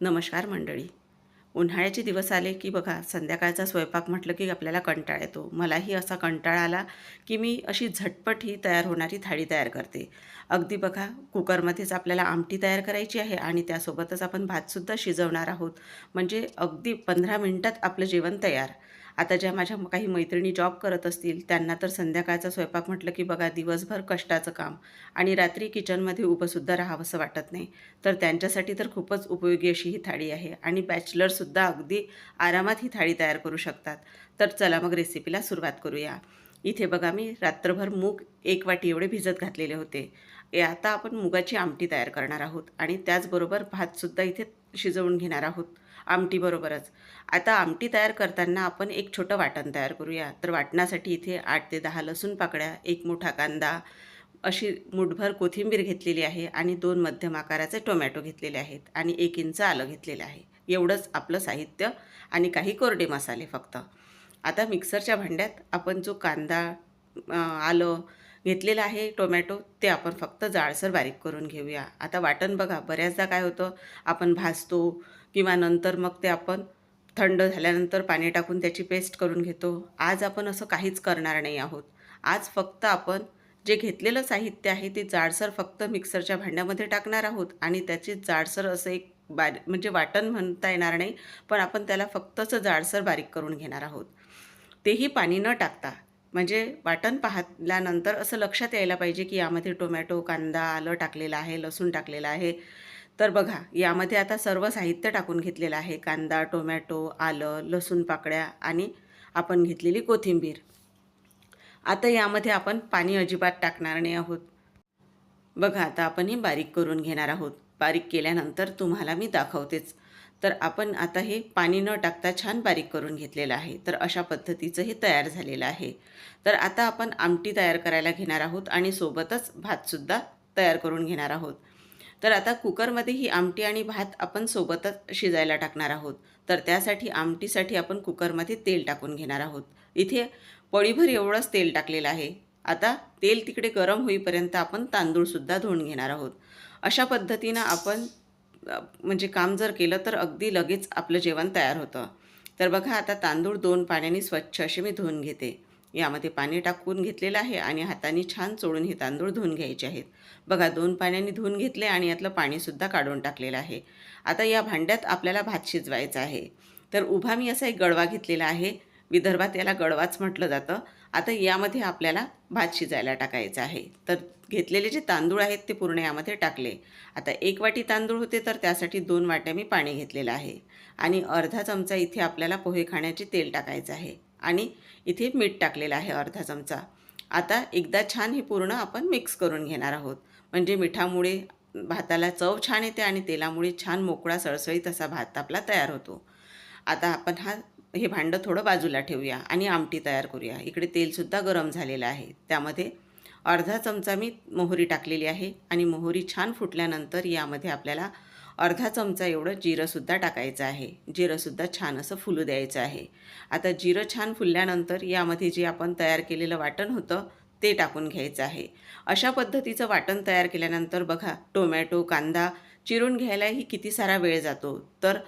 नमस्कार मंडळी. उन्हाळ्याचे दिवस आले की बघा संध्याकाळचा स्वयंपाक म्हटलं की आपल्याला कंटाळा येतो. मलाही असा कंटाळा आला की मी अशी झटपट ही तयार होणारी थाळी तयार करते. अगदी बघा कुकरमध्येच आपल्याला आमटी तयार करायची आहे आणि त्यासोबतच आपण भातसुद्धा शिजवणार आहोत. म्हणजे अगदी पंधरा मिनटात आपलं जेवण तयार. आता ज्या माझ्या काही मैत्रिणी जॉब करत असतील त्यांना तर संध्याकाळचा स्वयंपाक म्हटलं की बघा दिवसभर कष्टाचं काम आणि रात्री किचनमध्ये उभंसुद्धा राहावंसं वाटत नाही. तर त्यांच्यासाठी तर खूपच उपयोगी अशी ही थाळी आहे आणि बॅचलरसुद्धा अगदी आरामात ही थाळी तयार करू शकतात. तर चला मग रेसिपीला सुरुवात करूया. इथे बघा मी रात्रभर मूग एक वाटी एवढे भिजत घातलेले होते. ए आता आपण मुगाची आमटी तयार करणार आहोत आणि त्याचबरोबर भातसुद्धा इथे शिजवून घेणार आहोत. आमटीबरोबरच आता आमटी तयार करताना आपण एक छोटं वाटण तयार करूया. तर वाटणासाठी इथे आठ ते दहा लसूण पाकळ्या एक मोठा कांदा अशी मुठभर कोथिंबीर घेतलेली आहे आणि दोन मध्यम आकाराचे टोमॅटो घेतलेले आहेत आणि एक इंच आलं घेतलेलं आहे. एवढंच आपलं साहित्य आणि काही कोरडे मसाले फक्त. आता मिक्सरच्या भांड्यात आपण जो कांदा आलं घेतलेलं आहे टोमॅटो ते आपण फक्त जाळसर बारीक करून घेऊया. आता वाटण बघा बऱ्याचदा काय होतं आपण भाजतो किंवा नंतर मग ते आपण थंड झाल्यानंतर पाणी टाकून त्याची पेस्ट करून घेतो. आज आपण असं काहीच करणार नाही आहोत. आज फक्त आपण जे घेतलेलं साहित्य आहे ते जाडसर फक्त मिक्सरच्या भांड्यामध्ये टाकणार आहोत आणि त्याची जाडसर असं एक बारी म्हणजे वाटण म्हणता येणार नाही पण आपण त्याला फक्तच जाडसर बारीक करून घेणार आहोत. तेही पाणी न टाकता म्हणजे वाटण पाहल्यानंतर असं लक्षात यायला पाहिजे की यामध्ये टोमॅटो कांदा आलं टाकलेलं आहे लसूण टाकलेलं आहे. तर बघा यामध्ये आता सर्व साहित्य टाकून घेतलेलं आहे. कांदा टोमॅटो आलं लसूण पाकळ्या आणि आपण घेतलेली कोथिंबीर. आता यामध्ये आपण पाणी अजिबात टाकणार नाही आहोत. बघा आता आपण हे बारीक करून घेणार आहोत. बारीक केल्यानंतर तुम्हाला मी दाखवतेच. तर आपण आता हे पाणी न टाकता छान बारीक करून घेतलेलं आहे. तर अशा पद्धतीचं हे तयार झालेलं आहे. तर आता आपण आमटी तयार करायला घेणार आहोत आणि सोबतच भातसुद्धा तयार करून घेणार आहोत. तर आता कुकरमध्ये ही आमटी आणि भात आपण सोबतच शिजायला टाकणार आहोत. तर त्यासाठी आमटीसाठी आपण कुकरमध्ये तेल टाकून घेणार आहोत. इथे पळीभर एवढंच तेल टाकलेलं आहे. आता तेल तिकडे गरम होईपर्यंत आपण तांदूळसुद्धा धुवून घेणार आहोत. अशा पद्धतीनं आपण म्हणजे काम जर केलं तर अगदी लगेच आपलं जेवण तयार होतं. तर बघा आता तांदूळ दोन पाण्याने स्वच्छ असे मी धुवून घेते. यामध्ये पाणी टाकून घेतलेलं आहे आणि हाताने छान चोळून हे तांदूळ धुवून घ्यायचे आहेत. बघा दोन पाण्याने धुवून घेतले आणि यातलं पाणीसुद्धा काढून टाकलेलं आहे. आता या भांड्यात आपल्याला भात शिजवायचा आहे. तर उभा मी असा एक गडवा घेतलेला आहे. विदर्भात याला गडवाच म्हटलं जातं. आता यामध्ये आपल्याला भात शिजायला टाकायचा आहे. तर घेतलेले जे तांदूळ आहेत ते पूर्ण यामध्ये टाकले. आता एक वाटी तांदूळ होते तर त्यासाठी दोन वाट्या मी पाणी घेतलेलं आहे. आणि अर्धा चमचा इथे आपल्याला पोहे खाण्याचे तेल टाकायचं आहे. आणि इथे मीठ टाकलेलं आहे अर्धा चमचा. आता एकदा छान हे पूर्ण आपण मिक्स करून घेणार आहोत. म्हणजे मिठामुळे भाताला चव छान येते आणि तेलामुळे छान मोकळा सळसळीत असा भात आपला तयार होतो. आता आपण हा हे भांडं थोडं बाजूला ठेवूया आणि आमटी तयार करूया. इकडे तेलसुद्धा गरम झालेलं आहे. त्यामध्ये अर्धा चमचा मी मोहरी टाकलेली आहे आणि मोहरी छान फुटल्यानंतर यामध्ये आपल्याला अर्धा चमचा एवढं जिरंसुद्धा टाकायचं आहे. जिरंसुद्धा छान असं फुलू द्यायचं आहे. आता जिरं छान फुलल्यानंतर यामध्ये जे आपण तयार केलेलं वाटण होतं ते टाकून घ्यायचं आहे. अशा पद्धतीचं वाटण तयार केल्यानंतर बघा टोमॅटो कांदा चिरून घ्यायलाही किती सारा वेळ जातो. तर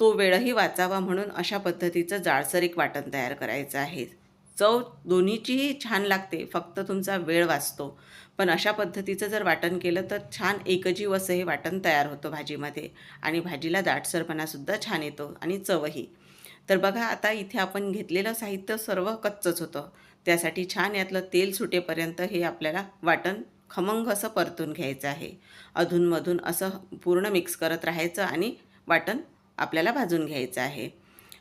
तो वेळही वाचावा म्हणून अशा पद्धतीचं जाळसर एक वाटण तयार करायचं आहे. चव दोन्हीचीही छान लागते फक्त तुमचा वेळ वाचतो. पण अशा पद्धतीचं जर वाटण केलं तर छान एकजीव असं हे वाटण तयार होतं भाजीमध्ये आणि भाजीला दाटसरपणासुद्धा छान येतो आणि चवही. तर बघा आता इथे आपण घेतलेलं साहित्य सर्व कच्चंच होतं. त्यासाठी छान यातलं तेल सुटेपर्यंत हे आपल्याला वाटण खमंग असं परतून घ्यायचं आहे. अधूनमधून असं पूर्ण मिक्स करत राहायचं आणि वाटण आपल्याला भाजून घ्यायचं आहे.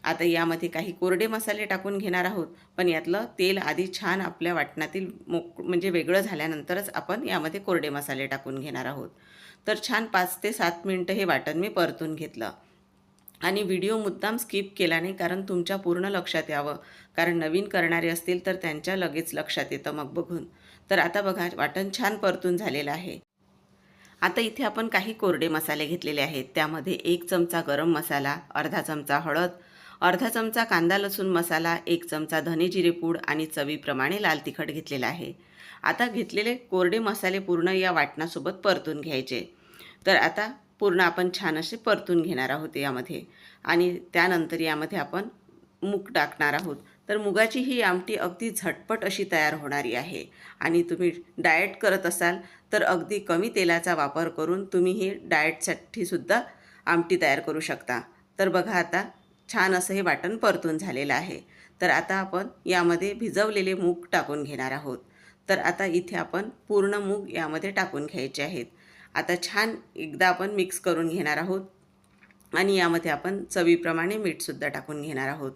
आता यामध्ये काही कोरडे मसाले टाकून घेणार आहोत पण यातलं तेल आधी छान आपल्या वाटणातील मोक म्हणजे वेगळं झाल्यानंतरच आपण यामध्ये कोरडे मसाले टाकून घेणार आहोत. तर छान पाच ते सात मिनटं हे वाटण मी परतून घेतलं. आणि व्हिडिओ मुद्दाम स्किप केला नाही कारण तुमच्या पूर्ण लक्षात यावं. कारण नवीन करणारे असतील तर त्यांच्या लगेच लक्षात येतं मग बघून. तर आता बघा वाटण छान परतून झालेलं आहे. आता इथे आपण काही कोरडे मसाले घेतलेले आहेत. त्यामध्ये एक चमचा गरम मसाला अर्धा चमचा हळद अर्धा चमचा कांदा लसूण मसाला एक चमचा धने जिरे पूड आणि चवीप्रमाणे लाल तिखट घेतलेला आहे. आता घेतलेले कोरडे मसाले पूर्ण या वाटणासोबत परतून घ्यायचे. तर आता पूर्ण आपण छान असे परतून घेणार आहोत यामध्ये. आणि त्यानंतर यामध्ये आपण मूग टाकणार आहोत. तर मुगाची ही आमटी अगदी झटपट अशी तयार होणारी आहे. आणि तुम्ही डाएट करत असाल तर अगदी कमी तेलाचा वापर करून तुम्ही ही डाएटसाठी सुद्धा आमटी तयार करू शकता. तर बघा आता छान असं हे वाटण परतून झालेलं आहे. तर आता आपण यामध्ये भिजवलेले मूग टाकून घेणार आहोत. तर आता इथे आपण पूर्ण मूग यामध्ये टाकून घ्यायचे आहेत. आता छान एकदा आपण मिक्स करून घेणार आहोत. आणि यामध्ये आपण चवीप्रमाणे मीठसुद्धा टाकून घेणार आहोत.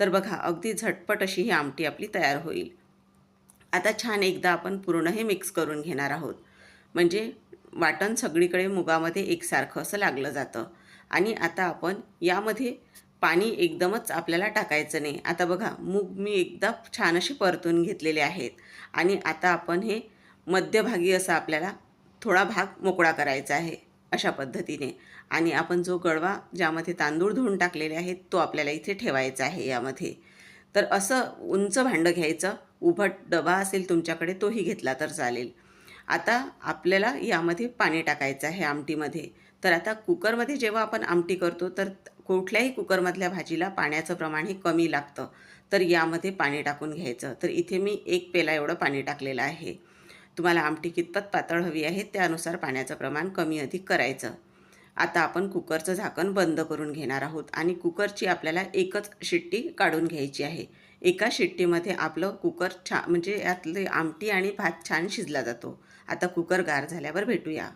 तर बघा अगदी झटपट अशी ही आमटी आपली तयार होईल. आता छान एकदा आपण पूर्ण हे मिक्स करून घेणार आहोत. म्हणजे वाटण सगळीकडे मुगामध्ये एकसारखं असं लागलं जातं. आणि आता आपण यामध्ये पाणी एकदमच आपल्याला टाकायचं नाही. आता बघा मूग मी एकदा छान असे परतून घेतलेले आहेत. आणि आता आपण हे मध्यभागी असं आपल्याला थोडा भाग मोकळा करायचा आहे अशा पद्धतीने. आणि आपण जो गडवा ज्यामध्ये तांदूळ धुवून टाकलेले आहेत तो आपल्याला इथे ठेवायचा आहे यामध्ये. तर असं उंच भांडं घ्यायचं. उभट डबा असेल तुमच्याकडे तोही घेतला तर चालेल. आता आपल्याला यामध्ये पाणी टाकायचं आहे आमटीमध्ये. तर आता कुकरमध्ये जेव्हा आपण आमटी करतो तर कुठल्याही कुकरमधल्या भाजीला पाण्याचं प्रमाण हे कमी लागतं. तर यामध्ये पाणी टाकून घ्यायचं. तर इथे मी एक पेला एवढं पाणी टाकलेलं आहे. तुम्हाला आमटी कितपत पातळ हवी आहे त्यानुसार पाण्याचं प्रमाण कमी अधिक करायचं. आता आपण कुकरचं झाकण बंद करून घेणार आहोत आणि कुकरची आपल्याला एकच शिट्टी काढून घ्यायची आहे. एका शिट्टीमध्ये आपलं कुकर छा म्हणजे यातले आमटी आणि भात छान शिजला जातो. आता कुकर गार झाल्यावर भेटूया.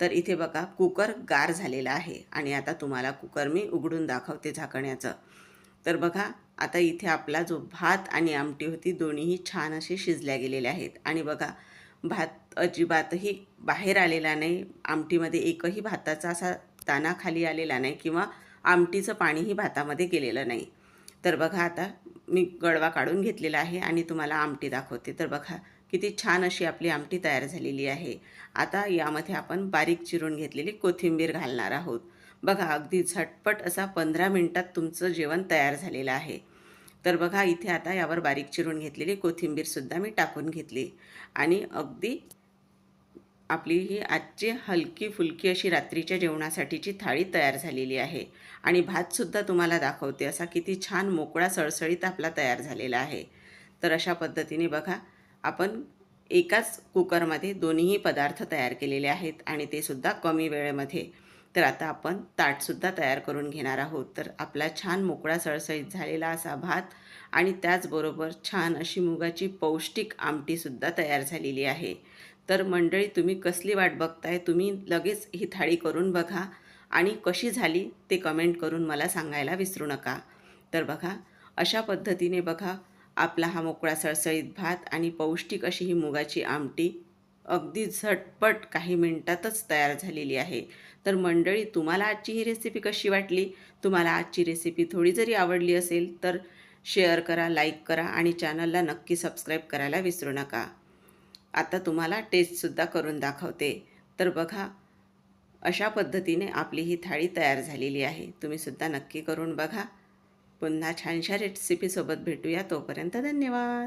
तर इथे बघा कुकर गार झालेला आहे आणि आता तुम्हाला कुकर मी उघडून दाखवते झाकण्याचं. तर बघा आता इथे आपला जो भात आणि आमटी होती दोन्हीही छान असे शिजल्या गेलेले आहेत. आणि बघा भात अजिबातही बाहेर आलेला नाही. आमटीमध्ये एकही भाताचा असा दाणा खाली आलेला नाही किंवा आमटीचं पाणीही भातामध्ये गेलेलं नाही. तर बघा आता मी गडवा काढून घेतलेला आहे आणि तुम्हाला आमटी दाखवते. तर बघा किती छान अशी आपली आमटी तयार झालेली आहे. आता यामध्ये आपण बारीक चिरून घेतलेली कोथिंबीर घालणार आहोत. बघा अगदी झटपट असा पंधरा मिनटात तुमचं जेवण तयार झालेलं आहे. तर बघा इथे आता यावर बारीक चिरून घेतलेली कोथिंबीरसुद्धा मी टाकून घेतली. आणि अगदी आपली ही आजची हलकी फुलकी अशी रात्रीच्या जेवणासाठीची थाळी तयार झालेली आहे. आणि भातसुद्धा तुम्हाला दाखवते असा किती छान मोकळा सळसळीत आपला तयार झालेला आहे. तर अशा पद्धतीने बघा आपण एकाच कुकरमध्ये दोन्हीही पदार्थ तयार केलेले आहेत आणि ते सुद्धा कमी वेळेमध्ये. तर आता आपण ताटसुद्धा तयार करून घेणार आहोत. तर आपला छान मोकळा सळसळीत झालेला असा भात आणि त्याचबरोबर छान अशी मुगाची पौष्टिक आमटीसुद्धा तयार झालेली आहे. तर मंडळी तुम्ही कसली वाट बघताय तुम्ही लगेच ही थाळी करून बघा आणि कशी झाली ते कमेंट करून मला सांगायला विसरू नका. तर बघा अशा पद्धतीने बघा आपला हा मोकळा सळसळीत भात आणि पौष्टिक अशी ही मुगाची आमटी अगदी झटपट काही मिनटातच तयार झालेली आहे. तर मंडळी तुम्हाला आजची ही रेसिपी कशी वाटली? तुम्हाला आजची रेसिपी थोडी जरी आवडली असेल तर शेअर करा लाईक करा आणि चॅनलला नक्की सबस्क्राईब करायला विसरू नका. आता तुम्हाला टेस्टसुद्धा करून दाखवते. तर बघा अशा पद्धतीने आपली ही थाळी तयार झालेली आहे. तुम्हीसुद्धा नक्की करून बघा. पुन्हा छानशा रेसिपीसोबत भेटूया. तोपर्यंत धन्यवाद.